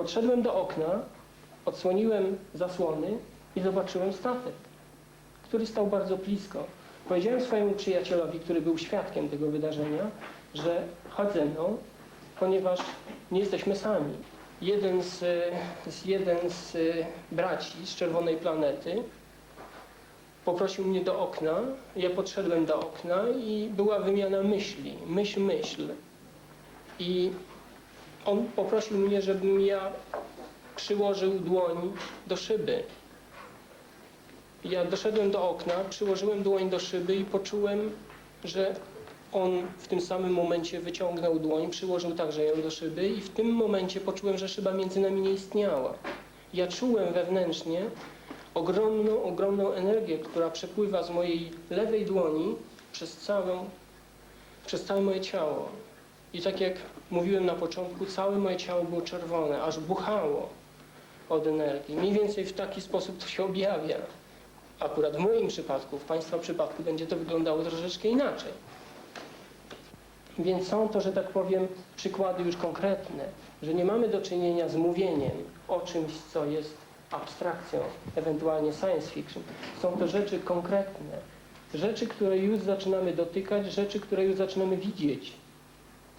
Podszedłem do okna, odsłoniłem zasłony i zobaczyłem statek, który stał bardzo blisko. Powiedziałem swojemu przyjacielowi, który był świadkiem tego wydarzenia, że chodź ze mną, ponieważ nie jesteśmy sami. Jeden z, z, jeden z y, braci z Czerwonej Planety poprosił mnie do okna, ja podszedłem do okna i była wymiana myśli, myśl, myśl. I on poprosił mnie, żebym ja przyłożył dłoń do szyby. Ja doszedłem do okna, przyłożyłem dłoń do szyby i poczułem, że on w tym samym momencie wyciągnął dłoń, przyłożył także ją do szyby i w tym momencie poczułem, że szyba między nami nie istniała. Ja czułem wewnętrznie ogromną, ogromną energię, która przepływa z mojej lewej dłoni przez, całą, przez całe moje ciało. I tak jak mówiłem na początku, całe moje ciało było czerwone, aż buchało od energii. Mniej więcej w taki sposób to się objawia. Akurat w moim przypadku, w Państwa przypadku będzie to wyglądało troszeczkę inaczej. Więc są to, że tak powiem, przykłady już konkretne, że nie mamy do czynienia z mówieniem o czymś, co jest abstrakcją, ewentualnie science fiction. Są to rzeczy konkretne, rzeczy, które już zaczynamy dotykać, rzeczy, które już zaczynamy widzieć.